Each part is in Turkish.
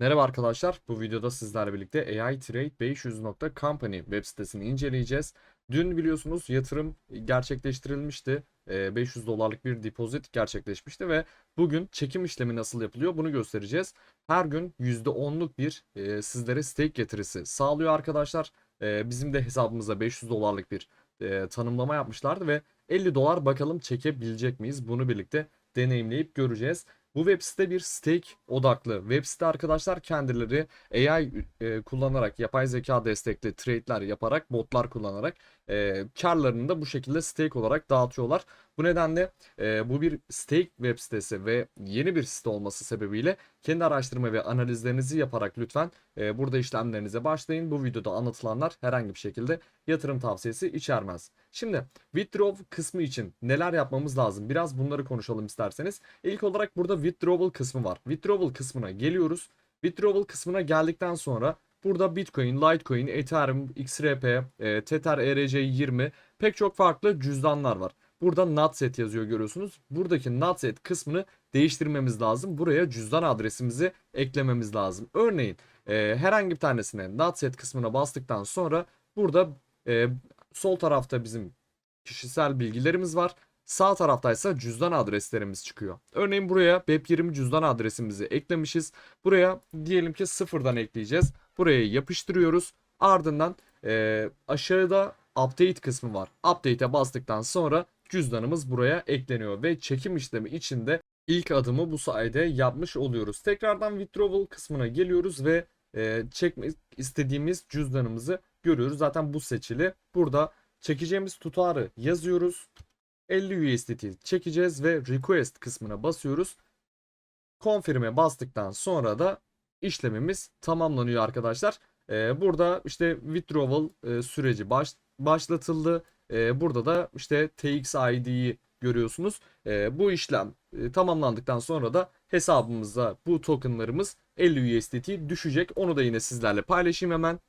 Merhaba arkadaşlar. Bu videoda sizlerle birlikte AITrade500.company web sitesini inceleyeceğiz. Dün biliyorsunuz yatırım gerçekleştirilmişti. Ee, 500 dolarlık bir depozit gerçekleşmişti ve bugün çekim işlemi nasıl yapılıyor bunu göstereceğiz. Her gün %10'luk bir e, sizlere stake getirisi sağlıyor arkadaşlar. Ee, bizim de hesabımıza 500 dolarlık bir e, tanımlama yapmışlardı ve 50 dolar bakalım çekebilecek miyiz? Bunu birlikte deneyimleyip göreceğiz. Bu web site bir stake odaklı. Web site arkadaşlar kendileri AI e, kullanarak yapay zeka destekli trade'ler yaparak botlar kullanarak e, karlarını da bu şekilde stake olarak dağıtıyorlar. Bu nedenle e, bu bir stake web sitesi ve yeni bir site olması sebebiyle kendi araştırma ve analizlerinizi yaparak lütfen e, burada işlemlerinize başlayın. Bu videoda anlatılanlar herhangi bir şekilde yatırım tavsiyesi içermez. Şimdi withdraw kısmı için neler yapmamız lazım? Biraz bunları konuşalım isterseniz. İlk olarak burada withdrawal kısmı var. Withdrawal kısmına geliyoruz. Withdrawal kısmına geldikten sonra burada Bitcoin, Litecoin, Ethereum, XRP, e, Tether ERC20 pek çok farklı cüzdanlar var. Burada NATSET yazıyor görüyorsunuz. Buradaki NATSET kısmını değiştirmemiz lazım. Buraya cüzdan adresimizi eklememiz lazım. Örneğin e, herhangi bir tanesine NATSET kısmına bastıktan sonra burada e, sol tarafta bizim kişisel bilgilerimiz var. Sağ taraftaysa cüzdan adreslerimiz çıkıyor. Örneğin buraya BEP20 cüzdan adresimizi eklemişiz. Buraya diyelim ki sıfırdan ekleyeceğiz. Buraya yapıştırıyoruz. Ardından e, aşağıda update kısmı var. Update'e bastıktan sonra cüzdanımız buraya ekleniyor ve çekim işlemi içinde ilk adımı bu sayede yapmış oluyoruz. Tekrardan withdrawal kısmına geliyoruz ve e, çekmek istediğimiz cüzdanımızı görüyoruz. Zaten bu seçili. Burada çekeceğimiz tutarı yazıyoruz. 50 USDT çekeceğiz ve request kısmına basıyoruz. Confirm'e bastıktan sonra da işlemimiz tamamlanıyor arkadaşlar. Ee, burada işte withdrawal e, süreci baş, başlatıldı. Ee, burada da işte TX ID'yi görüyorsunuz. Ee, bu işlem e, tamamlandıktan sonra da hesabımıza bu tokenlarımız 50 USDT düşecek. Onu da yine sizlerle paylaşayım hemen.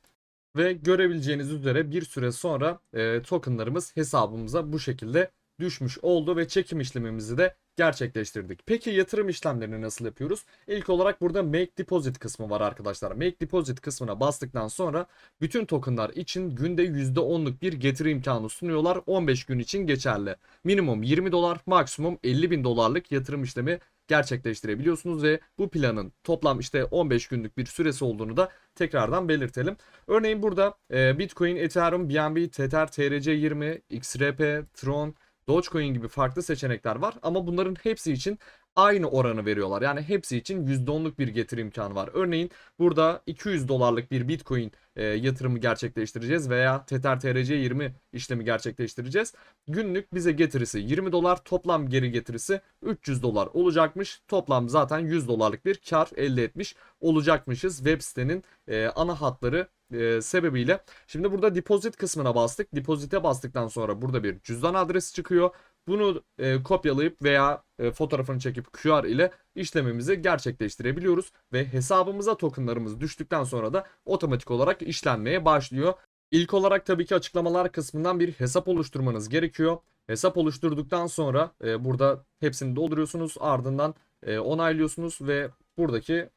Ve görebileceğiniz üzere bir süre sonra e, tokenlarımız hesabımıza bu şekilde düşmüş oldu ve çekim işlemimizi de gerçekleştirdik. Peki yatırım işlemlerini nasıl yapıyoruz? İlk olarak burada Make Deposit kısmı var arkadaşlar. Make Deposit kısmına bastıktan sonra bütün tokenlar için günde %10'luk bir getiri imkanı sunuyorlar. 15 gün için geçerli. Minimum 20 dolar, maksimum 50 bin dolarlık yatırım işlemi gerçekleştirebiliyorsunuz ve bu planın toplam işte 15 günlük bir süresi olduğunu da tekrardan belirtelim. Örneğin burada e, Bitcoin, Ethereum, BNB, Tether, TRC20, XRP, Tron, Dogecoin gibi farklı seçenekler var ama bunların hepsi için aynı oranı veriyorlar. Yani hepsi için %10'luk bir getiri imkanı var. Örneğin burada 200 dolarlık bir Bitcoin e, yatırımı gerçekleştireceğiz veya Tether TRC20 işlemi gerçekleştireceğiz. Günlük bize getirisi 20 dolar, toplam geri getirisi 300 dolar olacakmış. Toplam zaten 100 dolarlık bir kar elde etmiş olacakmışız web sitenin e, ana hatları e, sebebiyle. Şimdi burada deposit kısmına bastık. Depozite bastıktan sonra burada bir cüzdan adresi çıkıyor. Bunu e, kopyalayıp veya e, fotoğrafını çekip QR ile işlemimizi gerçekleştirebiliyoruz ve hesabımıza tokenlarımız düştükten sonra da otomatik olarak işlenmeye başlıyor. İlk olarak tabii ki açıklamalar kısmından bir hesap oluşturmanız gerekiyor. Hesap oluşturduktan sonra e, burada hepsini dolduruyorsunuz. Ardından e, onaylıyorsunuz ve buradaki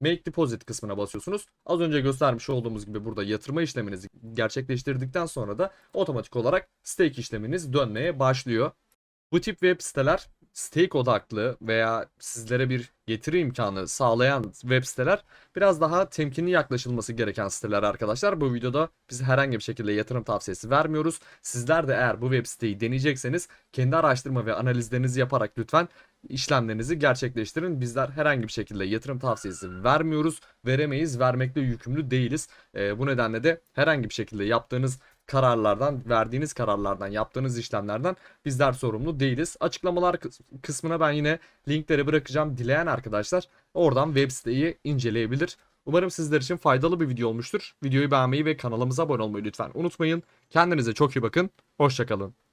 Make Deposit kısmına basıyorsunuz. Az önce göstermiş olduğumuz gibi burada yatırma işleminizi gerçekleştirdikten sonra da otomatik olarak stake işleminiz dönmeye başlıyor. Bu tip web siteler stake odaklı veya sizlere bir getiri imkanı sağlayan web siteler biraz daha temkinli yaklaşılması gereken siteler arkadaşlar. Bu videoda biz herhangi bir şekilde yatırım tavsiyesi vermiyoruz. Sizler de eğer bu web siteyi deneyecekseniz kendi araştırma ve analizlerinizi yaparak lütfen işlemlerinizi gerçekleştirin. Bizler herhangi bir şekilde yatırım tavsiyesi vermiyoruz. Veremeyiz, vermekle yükümlü değiliz. Ee, bu nedenle de herhangi bir şekilde yaptığınız kararlardan, verdiğiniz kararlardan, yaptığınız işlemlerden bizler sorumlu değiliz. Açıklamalar kıs- kısmına ben yine linkleri bırakacağım. Dileyen arkadaşlar oradan web siteyi inceleyebilir. Umarım sizler için faydalı bir video olmuştur. Videoyu beğenmeyi ve kanalımıza abone olmayı lütfen unutmayın. Kendinize çok iyi bakın. Hoşçakalın.